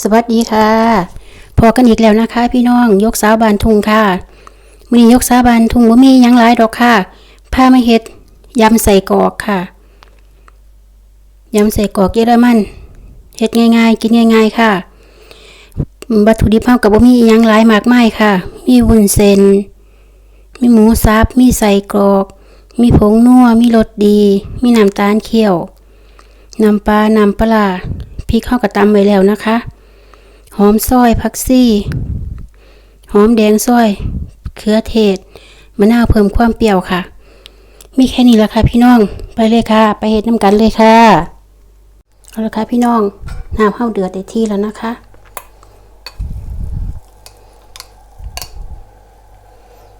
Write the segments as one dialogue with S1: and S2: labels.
S1: สวัสดีค่ะ พอกันอีกแล้วนะคะ พี่น้องยกสาวบานทุงค่ะมือนี้ยกสาวบานทุงบ่มียังหลายดอกค่ะพามาเฮ็ดยำใส่กอกค่ะยำใส่กอกเยอรมันเฮ็ดง่าย ๆ กินง่าย ๆ ค่ะวัตถุดิบเฮาก็บ่มียังหลายมากมายค่ะ มีวุ้นเส้นมีหมูสับมีใส่กรอก มีผงนัวมีรสดี มีน้ำตาลเคี่ยวน้ำปลาน้ำปลาพริกเข้ากระตำไว้แล้วนะคะ หอมซอยผักซี่ หอมแดงซอยเขือเทศมะนาวเพิ่มความเปรี้ยวค่ะ มีแค่นี้แหละค่ะพี่น้องไปเลยค่ะ ไปเฮ็ดน้ำกันเลยค่ะเอาละค่ะพี่น้องน้ำเข้าเดือดได้ที่แล้วนะคะ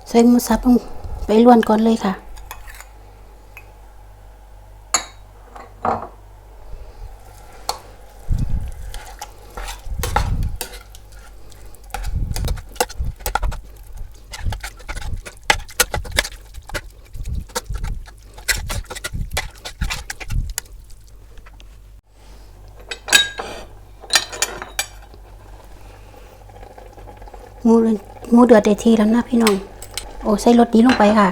S1: ใส่หมูสับลงไปล้วนก่อนเลยค่ะ หมูเลยหมูเดือดได้ทีแล้วนะพี่น้อง โอ้ใส่รสดีลงไปค่ะ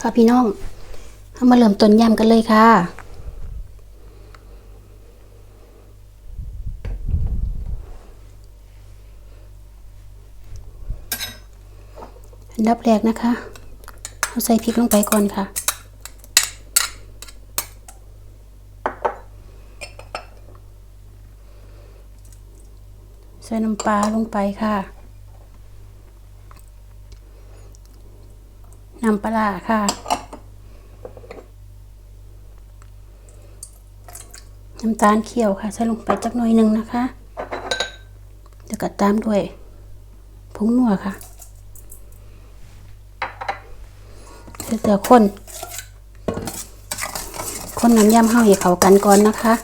S1: ค่ะพี่น้องเอามาเริ่มต้นยำกันเลยค่ะ อันดับแรกนะคะ เอาใส่พริกลงไปก่อนค่ะ ใส่น้ำปลาลงไปค่ะ น้ำปลาค่ะ น้ำตาลเขียวค่ะ ใส่ลงไปจักหน่อยหนึ่งนะคะแล้วก็ตามด้วยผงนัวค่ะเสือคน คนน้ำยำเฮาให้เขากันก่อนนะคะ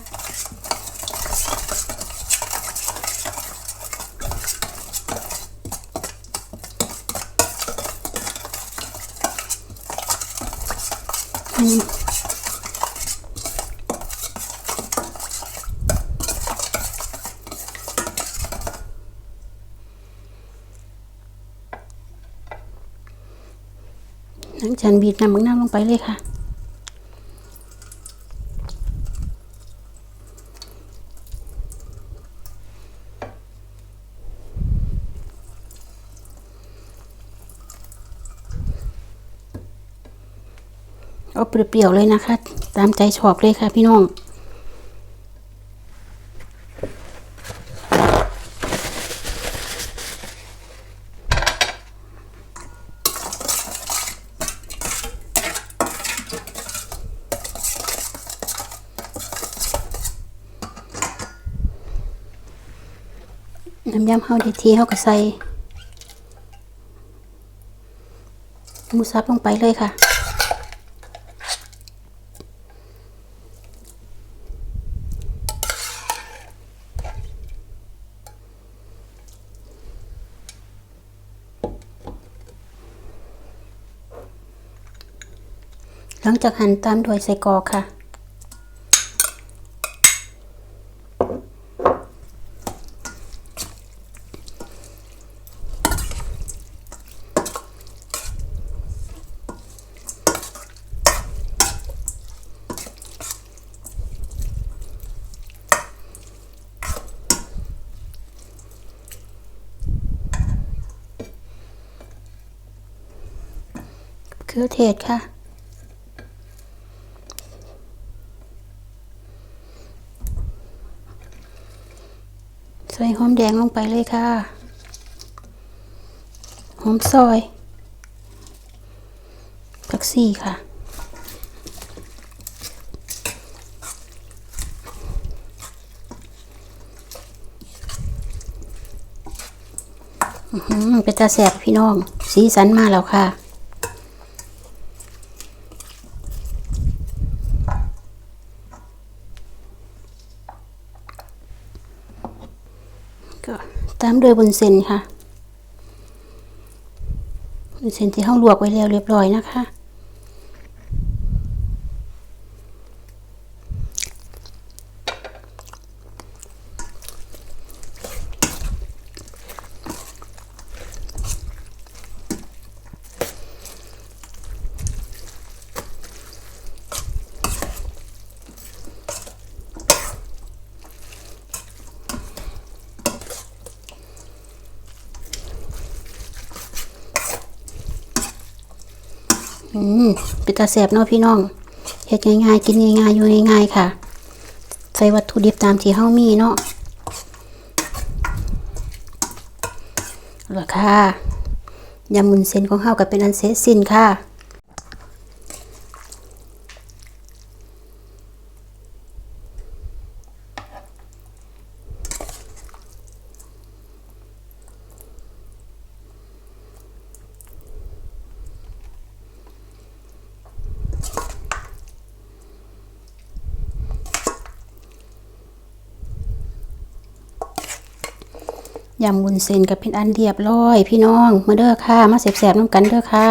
S1: อืมหลังจากบีบน้ำมังน้ำลงไปเลยค่ะ เอาเปรี้ยวๆเลยนะคะ ตามใจชอบเลยค่ะพี่น้องน้ำยำเฮาดีทีเฮาก็ใส่มูสับลงไปเลยค่ะ หลังจากหั่นตามด้วยใส่กรอกค่ะ เครือเทศค่ะ ใส่หอมแดงลงไปเลยค่ะ หอมซอยผักซี่ค่ะอือเป็นตาแสบพี่น้อง สีสันมาแล้วค่ะ ก็ตามด้วยบนเส้นค่ะบนเส้นที่ห้องลวกไว้แล้วเรียบร้อยนะคะ อืมเป็นตาแสบเนาะพี่น้องเฮ็ดง่ายๆ กินง่ายๆ อยู่ง่ายๆค่ะ ใส่วัตถุดิบตามที่เฮามีเนาะราคายำมุนเส้นของเฮาก็เป็นอันเสร็จสิ้นค่ะ ยำวุ้นเส้นกับเป็นอันเรียบร้อย พี่น้อง มาเด้อค่ะ มาแสบๆน้ำกันเด้อค่ะ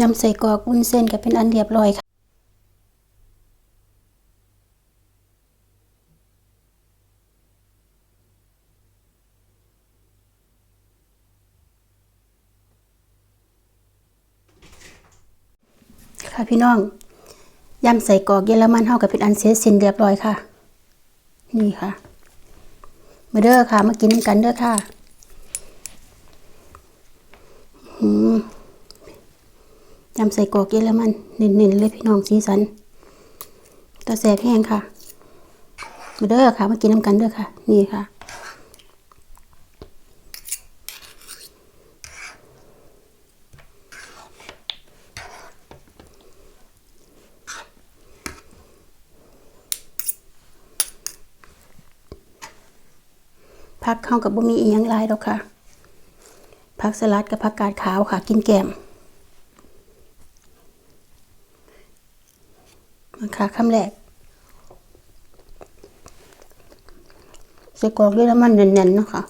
S1: ยำใส่กรอกวุ้นเส้นกับเป็นอันเรียบร้อยค่ะค่ะพี่น้อง ยำใส่กรอกเยอรมันเฮากับเป็นอันเสร็จสิ้นเรียบร้อยค่ะ นี่ค่ะ มาเด้อค่ะ มากินกันเด้อค่ะหืมยำใส่กรอกเยอรมันเน้นๆเลยพี่น้องสีสันตาแสบแห้งค่ะ มาเด้อค่ะ มากินน้ำกันเด้อค่ะ นี่ค่ะ ผักเข้ากับบ่มีอีหยังหลายดอกค่ะผักสลัดกับผักกาดขาวค่ะ กินแกมมันค่ะคำแรกใส่กรอกด้วยน้ำมันแน่นๆเนาะค่ะ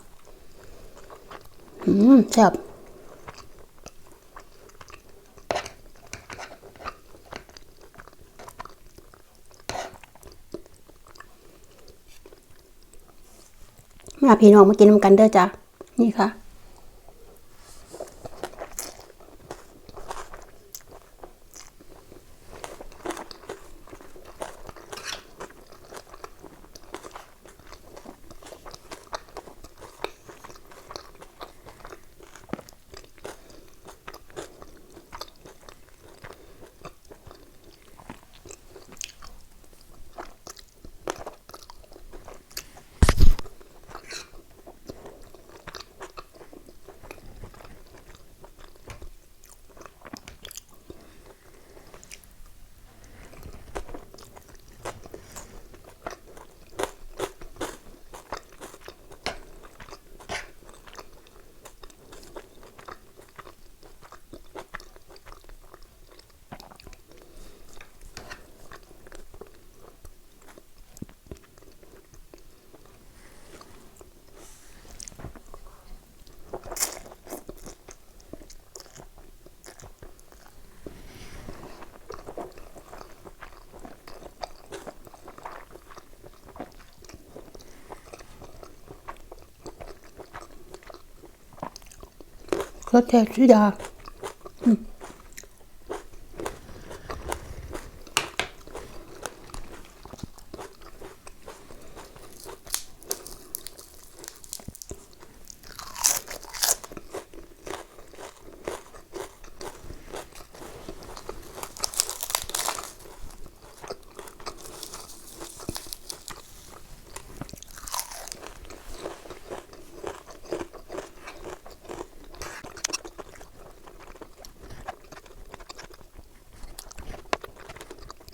S1: อืมแซ่บ มาพี่น้องมากินน้ำกันเด้อจ้ะนี่ค่ะ รส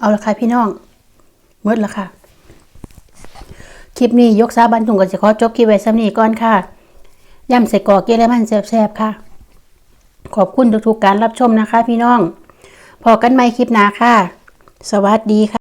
S1: เอาละค่ะพี่น้องเมดละค่ะ คลิปนี้ยกสาบันถุงกับเจะขอจบคลิปไว้ซ้ำนี้ก่อนค่ะย่ำใส่กอกเกลือมันแซ่บๆค่ะ ขอบคุณทุกๆการรับชมนะคะ พี่น้อง พอกันใหม่คลิปหน้าค่ะ สวัสดีค่ะ